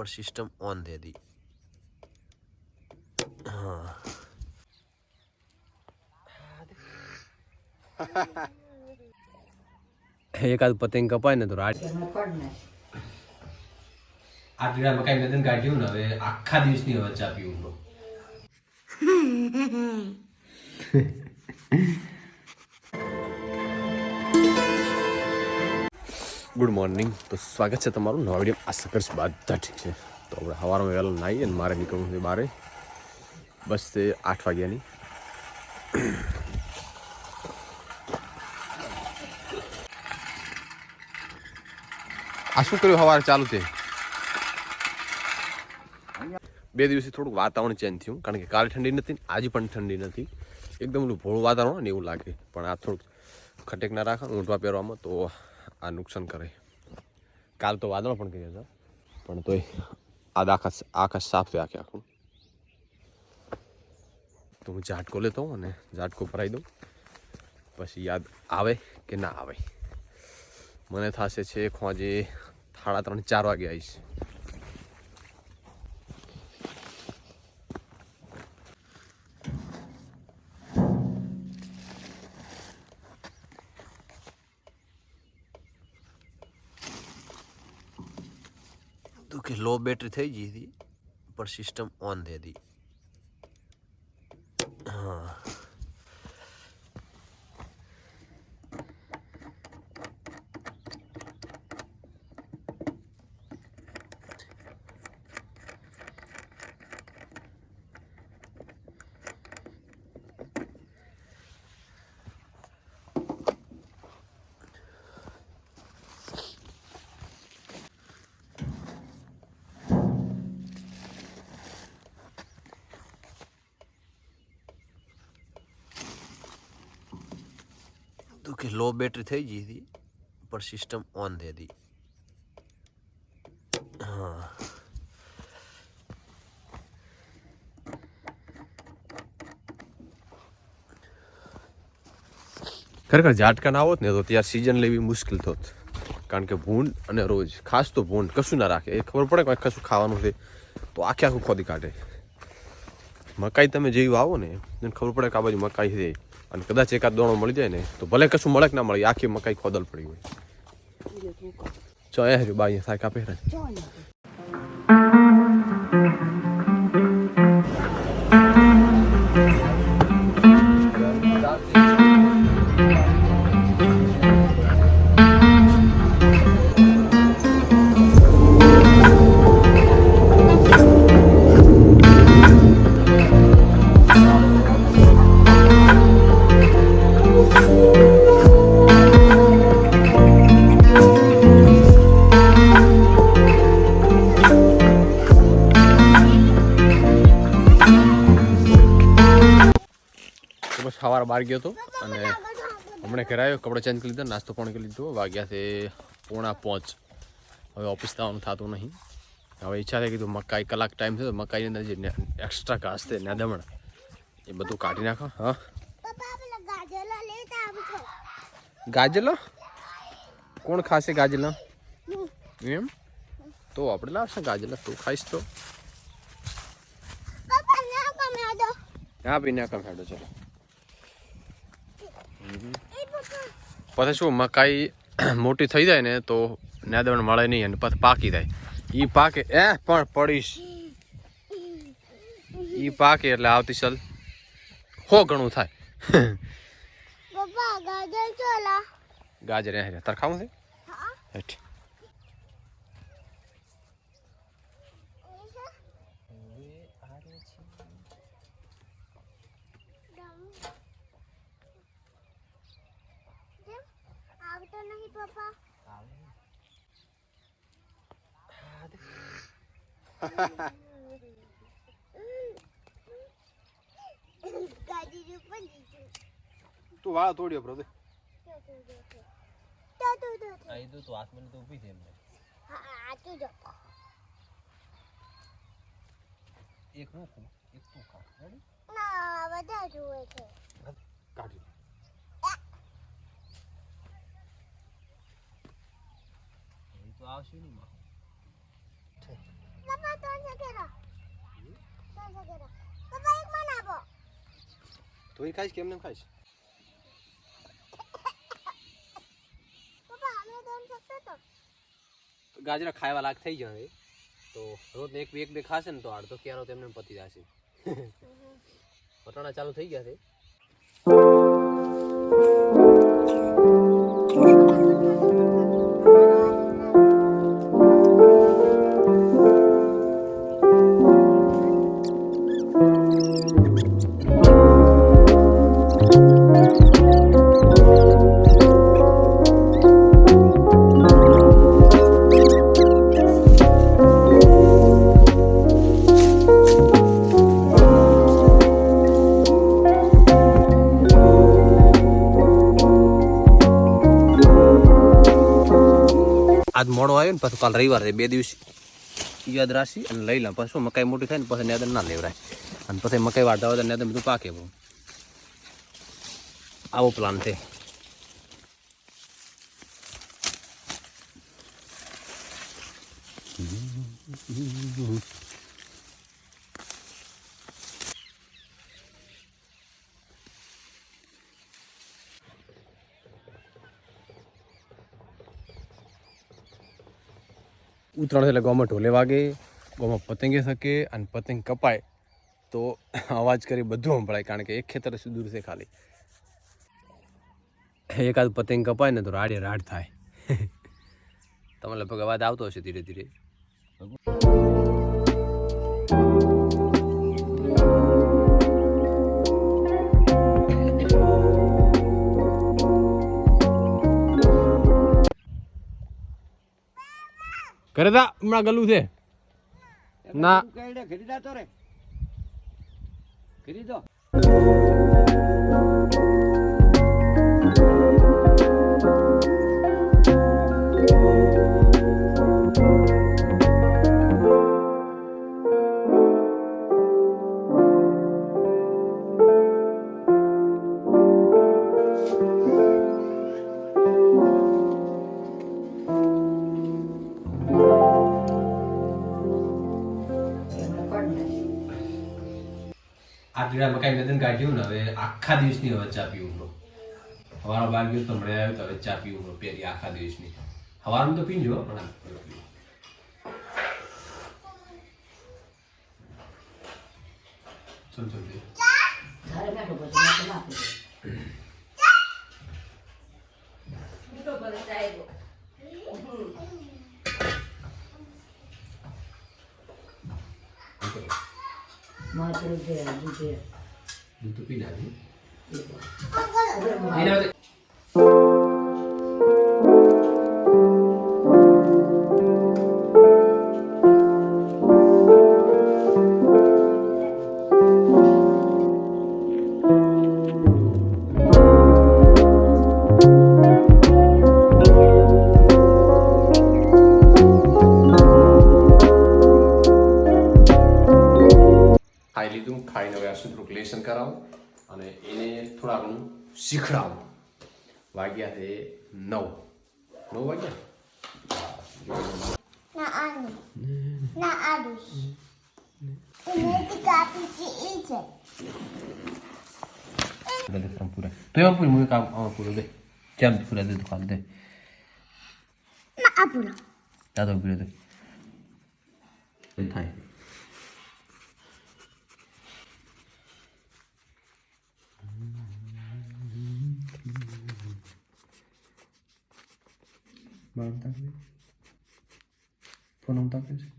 पर system on दे दी हाँ એકાદ પતંગ કપાય ને તો રાત આટલી વાર મકાઈ મેદન કાઢ્યું ને હવે આખા દિવસની હવે ચા પીવું ગુડ મોર્નિંગ તો સ્વાગત છે તમારું નવા વીડિયો આશા કરીશ બધા ઠીક છે. તો આપણે સવારમાં વહેલા નાહીએ અને મારે નીકળવું છે બારે. બસ તે આઠ વાગ્યાની. આ શું કર્યું? સવારે ચાલુ છે. બે દિવસથી થોડુંક વાતાવરણ ચેન્જ થયું, કારણ કે કાલે ઠંડી નથી આજે પણ ઠંડી નથી. એકદમ ભોળું વાતાવરણ ને એવું લાગે. પણ આ થોડુંક ખટેક ના રાખે ઊંટવા પહેરવામાં તો આ નુકસાન કરે. કાલ તો વાદળ પણ કર્યા હતા. પણ તોય આ આખા આકાશ સાફ છે આખે આખું. તો હું ઝાટકો લેતો અને ઝાટકો ભરાઈ દઉં. પછી યાદ આવે કે ના આવે. મને થશે છે ખોજે સાડા ત્રણ ચાર વાગે આવીશ. લો બેટરી થઈ ગઈ હતી પણ સિસ્ટમ ઓન દે હતી. હા. તો કે લો બેટરી થઈ ગઈ હતી, પણ સિસ્ટમ ઓન દે હતી હા. ખરેખર ઝાટકા ના હોત ને તો ત્યાં સિઝન લેવી મુશ્કેલ થોત. કારણ કે ભૂંડ અને રોજ, ખાસ તો ભૂંડ, કશું ના રાખે. એ ખબર પડે કે કશું ખાવાનું છે, તો આખે આખું ખોદી કાઢે. મકાઈ તમે જેવી વાવો ને, એને ખબર પડે કે આ બાજુ મકાઈ છે. અને કદાચ એકાદ દોણો મળી જાય ને તો ભલે કશું મળે કે ના મળે આખી મકાઈ ખોદલ પડી હોય. ચો એ બાઈ બા અહીંયા સવારે બહાર ગયો હતો અને હમણાં ઘરે આવ્યો કપડાં ચેન્જ કરી લીધા નાસ્તો પણ કરી લીધો વાગ્યા છે પોણા પાંચ. હવે ઓફિસ થવાનું થતું નહીં. હવે ઈચ્છા થઈ કીધું મકાઈ કલાક ટાઈમ છે તો મકાઈની અંદર જે એક્સ્ટ્રા ઘાસ છે નાદમણ એ બધું કાઢી નાખો હા. ગાજલો કોણ ખાશે ગાજલા એમ? તો આપણે લાવશે ગાજલા તું ખાઈશ તો. હા ભાઈ ના કમ હેડો ચલો. પછી શું મકાઈ મોટી થઈ જાય ને તો નાદવણ મળે નહીં અને પછી પાકી જાય. ઈ પાકે એ પણ પડીશ. ઈ પાકે એટલે આવતી સાલ હો ઘણું થાય. ગાજર ગાજર તરખાવું ખાવું છે? હા. હેઠ આવતો નહીં પપ્પા ગાજર ઉપર દીધું તું વાળ તોડ્યો આ તો તું હાથમાં તો ઊભી છે એમને. જો એક નું ખું એક તું ખા. ના બધા છે કાઢી તો આવશે નહીં માં ત્રણ પપ્પા એક મને આપો. તો એ ખાઈશ કેમ એમ ખાઈશ? પપ્પા અમે ત્રણ શકતો તો. ગાજરા ખાવા લાગ થઈ જાય તો રોજ એક બે એક બે ખાશે ને તો અડધો ક્યારો તેમને પતી જશે. પટાણા ચાલુ થઈ ગયા છે. આજ મોડો આવ્યો ને, પાછું કાલ રવિવાર છે, બે દિવસ. યાદ રાખી અને લઈ લઉં પછી મકાઈ મોટી થાય ને, પછી નેદર ના લેવરાય. અને પછી મકાઈ વાળતા હોય તો નેદર બધું પાકે આવો પ્લાન છે. ઉત્તરાયણ એટલે ગામમાં ઢોલે વાગે ગામમાં પતંગે શકે અને પતંગ કપાય. તો અવાજ કરી બધું સંભળાય, કારણ કે એક ખેતર જ દૂર છે ખાલી. એકાદ પતંગ કપાય ને તો રાડે રાડ થાય. તમને લગભગ અવાજ આવતો હશે ધીરે ધીરે. કરે તા હમણાં ગલું છે. ના. ખરીદા તો રે. ખરીદો પીડા મકાઈ મેદન કાઢ્યું ને હવે આખા દિવસની હવે ચા પીવું બ્રો સવારે બાર ગયો તો મળે આવ્યો તો હવે ચા પીવું બ્રો પહેરી આખા દિવસની સવારમાં તો પીજો પણ આ હવે પીવું. ચલ ચલ પી. ઘરે બેઠો પછી મેં તો ના પીધું. મારે પેલું છે, દૂધ પી નાખ્યું. આશું થોડુંક લેસન કરાવું અને એને થોડા ઘણું શીખડાવું વાગ્યા છે નવ નવ વાગ્યા ના આનું ના આનું એનેથી કાપી છે એ છે દે તમ પૂરા તો એમાં પૂરી મું કામ આમાં પૂરું દે કેમ પૂરા દે તો ખાલી